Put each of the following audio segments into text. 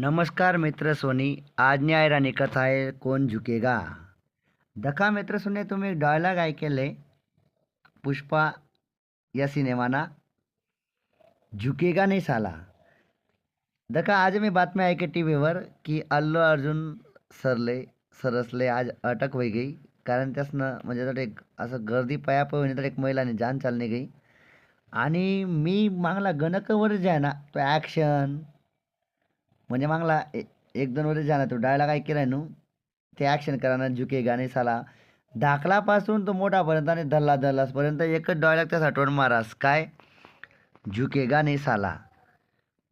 नमस्कार मित्र सोनी आज न्याय राणी कथा आहे कोण झुकेगा? दखा मित्र सोने तुम्ही डायलॉग ऐकेले पुष्पा या सिनेमाना झुकेगा नाही साला। दखा आज मी बातमी ऐके टी व्हीवर की अल्लू अर्जुन सरले सरसले आज अटक होई गई कारण त्यासनं म्हणजे तर एक असं गर्दी पयाप होईन तर एक महिलाने जान चालणे गई। आणि मी मागला गणकवर जे आहे ना तो ॲक्शन म्हणजे मागला एक दोन वर्ष झाला तो डायलॉग काय केलाय नू. ते ॲक्शन करा झुके गाणे साला. धाकलापासून तो मोठापर्यंत आणि धल्ला धल्लासपर्यंत एकच डायलॉग त्या आठवण मारास. काय? झुके गाणे साला.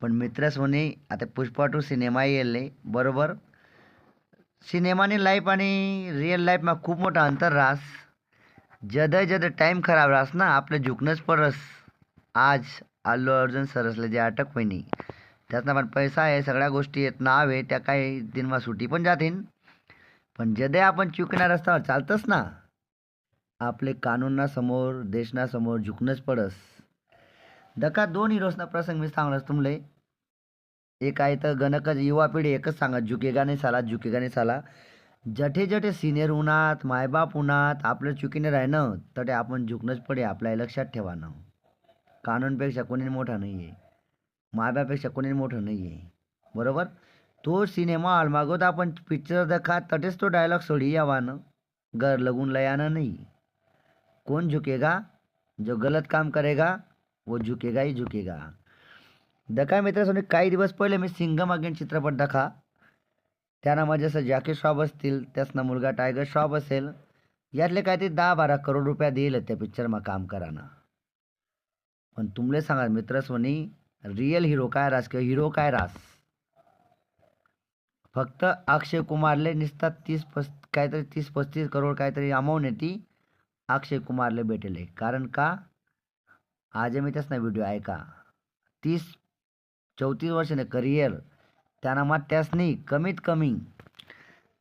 पण मित्र म्हणे आता पुष्पा टू सिनेमा येले बरोबर? सिनेमाने लाईफ आणि रिअल लाईफमा खूप मोठा अंतर राहस जद जद टाईम खराब राहस ना आपलं झुकणंच परस आज अल्लू अर्जुन सरसले जे अटक होईनी. त्यातनं पण पैसा आहे सगळ्या गोष्टी आहेत नाव आहे त्या काही दिनमा सुटी पण जातीन. पण जदे आपण चुकण्या रस्त्यावर चालतंच ना. आपले कानूनना समोर देशना समोर झुकणंच पडस. दका दोन हिरोसना प्रसंग मी सांगलंच तुमले. एक आहे तर गणकच युवा पिढी एकच सांगा झुकेगा नाही साला झुकेगा नाही साला. जठे जठे सिनियर उन्हात मायबाप उन्हात आपलं चुकीने राहणं तटे आपण झुकणंच पडे आपल्या लक्षात ठेवानं. कानूनपेक्षा कोणी मोठा नाही आहे मायबापेक्षा कोणी मोठं नाही आहे बरोबर? तो सिनेमा हॉलमागोत आपण पिक्चर देखा तटेच तो डायलॉग सोडी यावानं. घर लगून लयानं नाही. कोण झुकेगा? जो गलत काम करेगा वो झुकेगा ही झुकेगा. दखा मित्रांसोबत काही दिवस पहिले मी सिंगम अगेन चित्रपट दखा. त्यांना माझे असं जॅकी शॉप असतील त्यासना मुलगा टायगर शॉप असेल. यातले काय ते दहा बारा करोड रुपया देईल त्या पिक्चरमा काम कराना. पण तुमले सांगा मित्रस्वनी रिअल हिरो काय रास किंवा हिरो काय रास फक्त अक्षय कुमारले निसतात तीस पस काहीतरी तीस पस्तीस करोड काहीतरी अमाऊंट आहे ती अक्षय कुमारले भेटेले. कारण का? आज मी त्याच ना व्हिडिओ ऐका. तीस चौतीस वर्षाने करिअर त्यांना मग त्यासनी कमीत कमी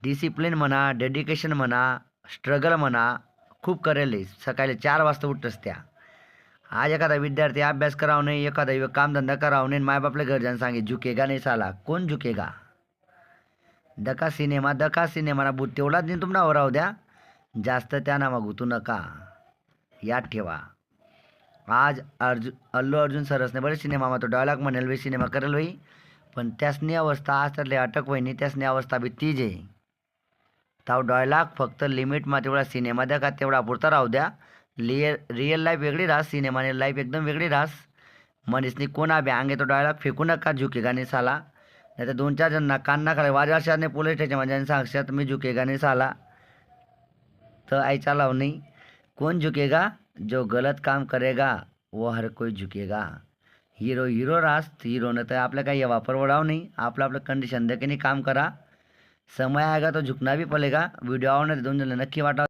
डिसिप्लिन म्हणा डेडिकेशन म्हणा स्ट्रगल म्हणा खूप करेल. सकाळी चार वाजता उठतच त्या. आज एखादा विद्यार्थी अभ्यास करावं नाही एखादा युवक कामधंदा करावं नाही मायबापले घरच्यानं सांगे झुकेगा नाही साला. कोण झुकेगा? दका सिनेमा दका सिनेमाना भूत तेवढाच दिन तुम्हाला हो राहू द्या. जास्त त्या नामा नका. याद ठेवा. आज अर्जु अल्लू अर्जुन सरसने बरेच सिनेमा तो डायलॉग म्हणेल वे सिनेमा करेल होई पण त्यासनी अवस्था आज त्यातले अटक वहिनी त्यासनी अवस्था बी तीच आहे. ताव डायलॉग फक्त लिमिटमा तेवढा सिनेमा द्या तेवढा पुरता राहू द्या. लिअर रिअल लाईफ वेगळी रास सिनेमाने लाईफ एकदम वेगळी रास. मनीसनी कोणा बी अंगे तो डायलॉग फेकू नका झुकेगा नाही साला नाही तर दोन चार जण ना कान ना पोलीस स्टेशनमध्ये सांगशात मी झुकेगा नाही साला तर ऐचा लाव नहीं कोण झुकेगा? जो गलत काम करेगा वो हर कोई झुकेगा. हिरो हिरो रास हिरोनं तर आपल्या काही वापर वडाव नाही. आपलं आपलं कंडिशन देखील काम करा. समय आएगा तो झुकना भी पड़ेगा? व्हिडिओ आवडणार दोन जण नक्की वाटा